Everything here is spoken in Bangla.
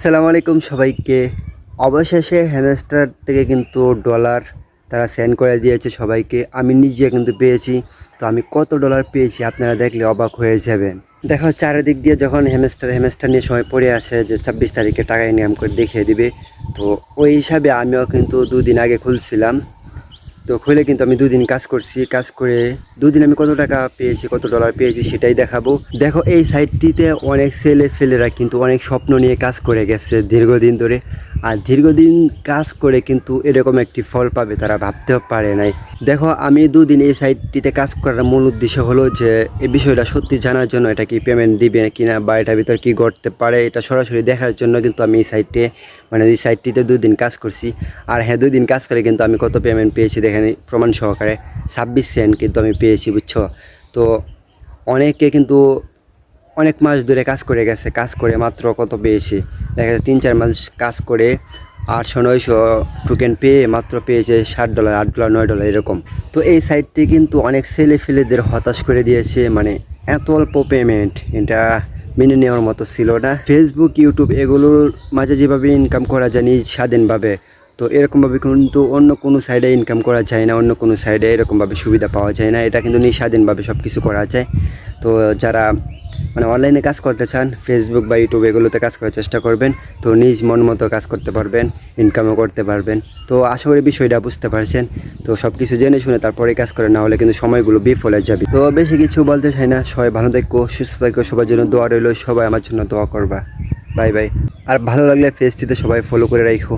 সালাম আলাইকুম সবাইকে। অবশেষে হ্যামস্টার থেকে কিন্তু ডলার তারা সেন্ড করে দিয়েছে সবাইকে। আমি নিজে কিন্তু পেয়েছি, তো আমি কত ডলার পেয়েছি আপনারা দেখলে অবাক হয়ে যাবেন। দেখো চারিদিক দিয়ে যখন হ্যামস্টার হ্যামস্টার নিয়ে সময় পড়ে আসে যে ছাব্বিশ তারিখে টাকা ইনকাম করে দেখিয়ে দিবে, তো ওই হিসাবে আমিও কিন্তু দুদিন আগে খুলছিলাম। তো খুলে কিন্তু আমি দুদিন কাজ করছি, কাজ করে দুদিন আমি কত টাকা পেয়েছি, কত ডলার পেয়েছি সেটাই দেখাবো। দেখো এই সাইটটিতে অনেক ছেলে ফেলেরা কিন্তু অনেক স্বপ্ন নিয়ে কাজ করে গেছে দীর্ঘদিন ধরে। আর দীর্ঘদিন কাজ করে কিন্তু এরকম একটি ফল পাবে তারা ভাবতেও পারে নাই। দেখো, আমি দুদিন এই সাইটটিতে কাজ করার মূল উদ্দেশ্য হলো যে, এই বিষয়টা সত্যি জানার জন্য এটা কি পেমেন্ট দিবে কিনা বা এটার ভিতর কী ঘটতে পারে, এটা সরাসরি দেখার জন্য কিন্তু আমি এই সাইটে মানে এই সাইটটিতে দুদিন কাজ করছি। আর হ্যাঁ দুদিন কাজ করে কিন্তু আমি কত পেমেন্ট পেয়েছি দেখেন, প্রমাণ সহকারে ছাব্বিশ সেন্ট কিন্তু আমি পেয়েছি, বুঝছ? তো অনেকে কিন্তু অনেক মাস ধরে কাজ করে গেছে, কাজ করে মাত্র কত পেয়েছে? দেখা যাচ্ছে তিন চার মাস কাজ করে আটশো, নয়শো টোকেন পেয়ে মাত্র পেয়েছে ষাট ডলার আট ডলার নয় ডলার এরকম। তো এই সাইটটি কিন্তু অনেক ছেলে ফেলেদের হতাশ করে দিয়েছে মানে এত অল্প পেমেন্ট এটা মেনে নেওয়ার মতো ছিল না। ফেসবুক ইউটিউব এগুলোর মাঝে যেভাবে ইনকাম করা যায় নিজ স্বাধীনভাবে, তো এরকমভাবে কিন্তু অন্য কোনো সাইডে ইনকাম করা যায় না, অন্য কোনো সাইডে এরকমভাবে সুবিধা পাওয়া যায় না। এটা কিন্তু নিজ স্বাধীনভাবে সব কিছু করা যায়। তো যারা মানে অনলাইনে কাজ করতে চান ফেসবুক বা ইউটিউব এগুলোতে কাজ করার চেষ্টা করবেন, তো নিজ মন মতো কাজ করতে পারবেন ইনকামও করতে পারবেন। তো আশা করি বিষয়টা বুঝতে পারছেন। তো সব কিছু জেনে শুনে তারপরে কাজ করে না হলে কিন্তু সময়গুলো বিফলে যাবে। তো বেশি কিছু বলতে চাই না, সবাই ভালো থাকো, সুস্থ থাকো, সবার জন্য দোয়া রইল, সবাই আমার জন্য দোয়া করবা। Bye bye. আর ভালো লাগলে পেজটিতে সবাই ফলো করে রাখো